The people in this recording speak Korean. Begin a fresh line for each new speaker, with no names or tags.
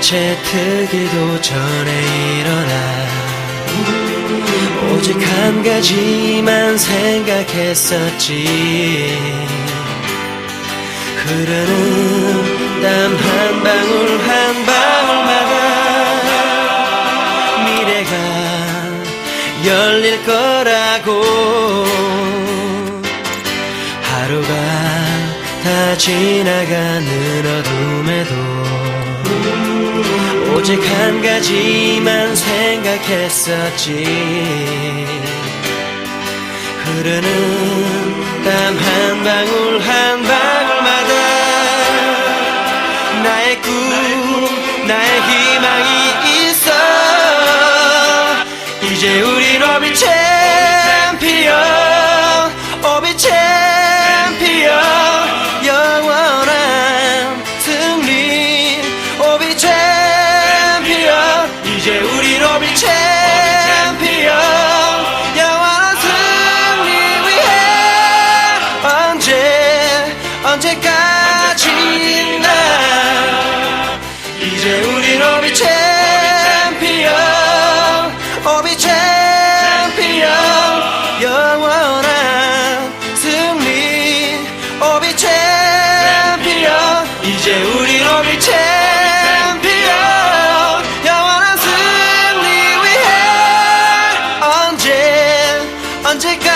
재트기도 전에 일어나 오직 한 가지만 생각했었지. 흐르는 땀 한 방울 한 방울마다 미래가 열릴 거라고 다 지나가는 어둠에도 오직 한 가지만 생각했었지. 흐르는 땀 한 방울 한 방울마다 나의 꿈 나의 희망이 사라진다 이제 우린 오비 챔피언 오비 챔피언 영원한 승리. 오비 챔피언 이제 우린 오비 챔피언 영원한 승리 위해 언제 언제까지